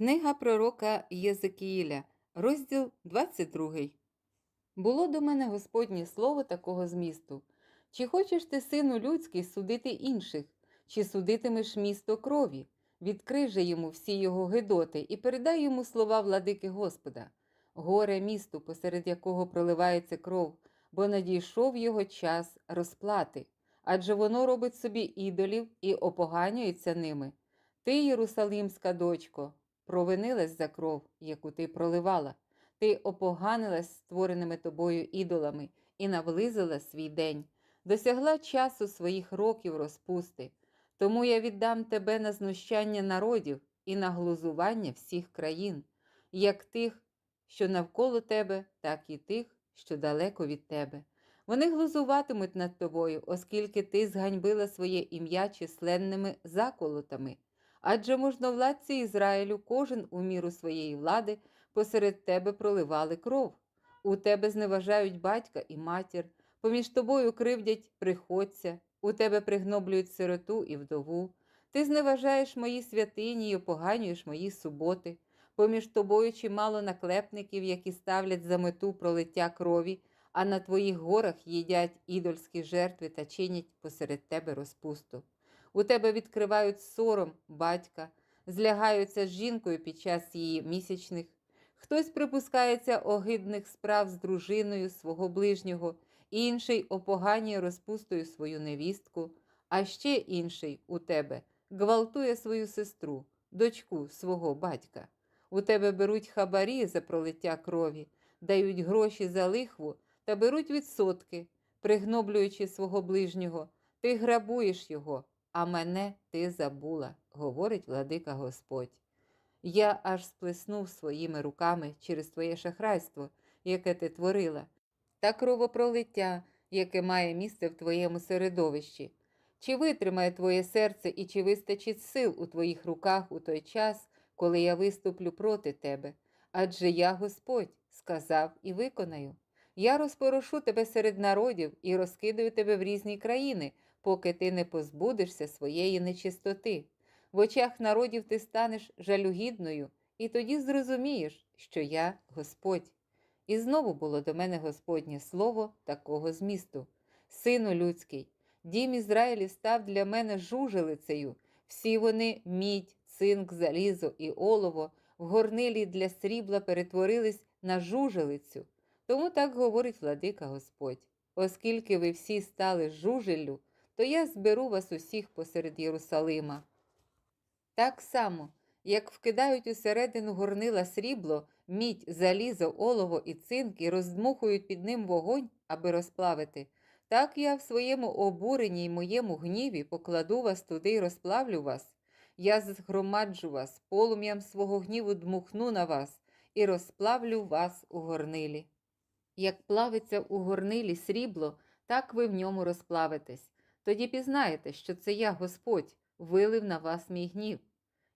Книга пророка Єзекіїля, розділ 22. Було до мене Господнє слово такого змісту. Чи хочеш ти, сину людський, судити інших, чи судитимеш місто крові? Відкрий же йому всі його гидоти і передай йому слова владики Господа. Горе місту, посеред якого проливається кров, бо надійшов його час розплати, адже воно робить собі ідолів і опоганюється ними. Ти, Єрусалимська дочко, провинилась за кров, яку ти проливала. Ти опоганилась створеними тобою ідолами і навлизила свій день, досягла часу своїх років розпусти. Тому я віддам тебе на знущання народів і на глузування всіх країн, як тих, що навколо тебе, так і тих, що далеко від тебе. Вони глузуватимуть над тобою, оскільки ти зганьбила своє ім'я численними заколотами. Адже можновладці Ізраїлю, кожен у міру своєї влади, посеред тебе проливали кров. У тебе зневажають батька і матір, поміж тобою кривдять приходця, у тебе пригноблюють сироту і вдову. Ти зневажаєш мої святині і опоганюєш мої суботи. Поміж тобою чимало наклепників, які ставлять за мету пролиття крові, а на твоїх горах їдять ідольські жертви та чинять посеред тебе розпусту. У тебе відкривають сором батька, злягаються з жінкою під час її місячних. Хтось припускається огидних справ з дружиною свого ближнього, інший опоганює розпустою свою невістку, а ще інший у тебе гвалтує свою сестру, дочку свого батька. У тебе беруть хабарі за пролиття крові, дають гроші за лихву та беруть відсотки, пригноблюючи свого ближнього, ти грабуєш його, а мене ти забула, говорить владика Господь. Я аж сплеснув своїми руками через твоє шахрайство, яке ти творила, та кровопролиття, яке має місце в твоєму середовищі. Чи витримає твоє серце і чи вистачить сил у твоїх руках у той час, коли я виступлю проти тебе? Адже я Господь сказав і виконаю. Я розпорошу тебе серед народів і розкидаю тебе в різні країни, поки ти не позбудешся своєї нечистоти. В очах народів ти станеш жалюгідною, і тоді зрозумієш, що я Господь. І знову було до мене Господнє слово такого змісту. Сину людський, дім Ізраїлів став для мене жужелицею. Всі вони мідь, цинк, залізо і олово в горнилі для срібла перетворились на жужелицю. Тому так говорить владика Господь. Оскільки ви всі стали жужеллю, то я зберу вас усіх посеред Єрусалима. Так само, як вкидають усередину горнила срібло, мідь, залізо, олово і цинк і роздмухують під ним вогонь, аби розплавити, так я в своєму обуренні й моєму гніві покладу вас туди й розплавлю вас. Я згромаджу вас, полум'ям свого гніву дмухну на вас і розплавлю вас у горнилі. Як плавиться у горнилі срібло, так ви в ньому розплавитесь. Тоді пізнаєте, що це я, Господь, вилив на вас мій гнів.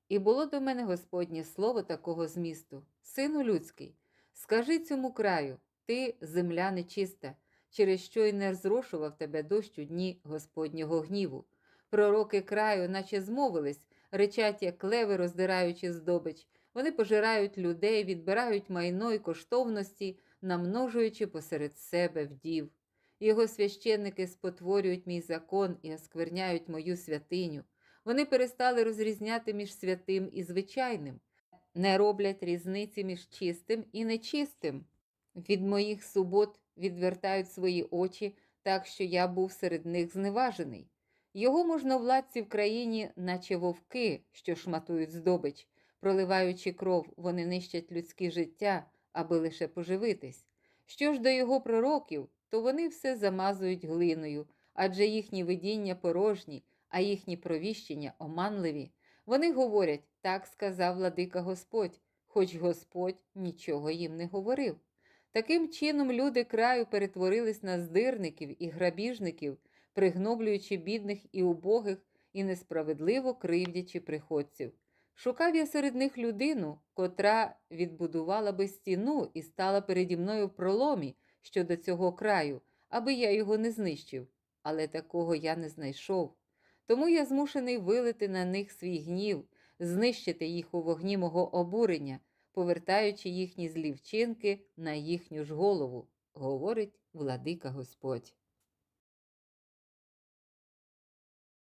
І було до мене Господнє слово такого змісту, Сину людський, скажи цьому краю, ти земля нечиста, через що й не зрошував тебе дощ у дні Господнього гніву. Пророки краю, наче змовились, речать, як леви, роздираючи здобич. Вони пожирають людей, відбирають майно й коштовності, намножуючи посеред себе вдів. Його священники спотворюють мій закон і оскверняють мою святиню. Вони перестали розрізняти між святим і звичайним, не роблять різниці між чистим і нечистим. Від моїх субот відвертають свої очі, так що я був серед них зневажений. Його можновладці в країні, наче вовки, що шматують здобич, проливаючи кров, вони нищать людське життя, аби лише поживитись. Що ж до його пророків, то вони все замазують глиною, адже їхні видіння порожні, а їхні провіщення оманливі. Вони говорять, так сказав владика Господь, хоч Господь нічого їм не говорив. Таким чином люди краю перетворились на здирників і грабіжників, пригноблюючи бідних і убогих і несправедливо кривдячи приходців. Шукав я серед них людину, котра відбудувала би стіну і стала переді мною в проломі щодо цього краю, аби я його не знищив, але такого я не знайшов. Тому я змушений вилити на них свій гнів, знищити їх у вогні мого обурення, повертаючи їхні злі вчинки на їхню ж голову, говорить владика Господь.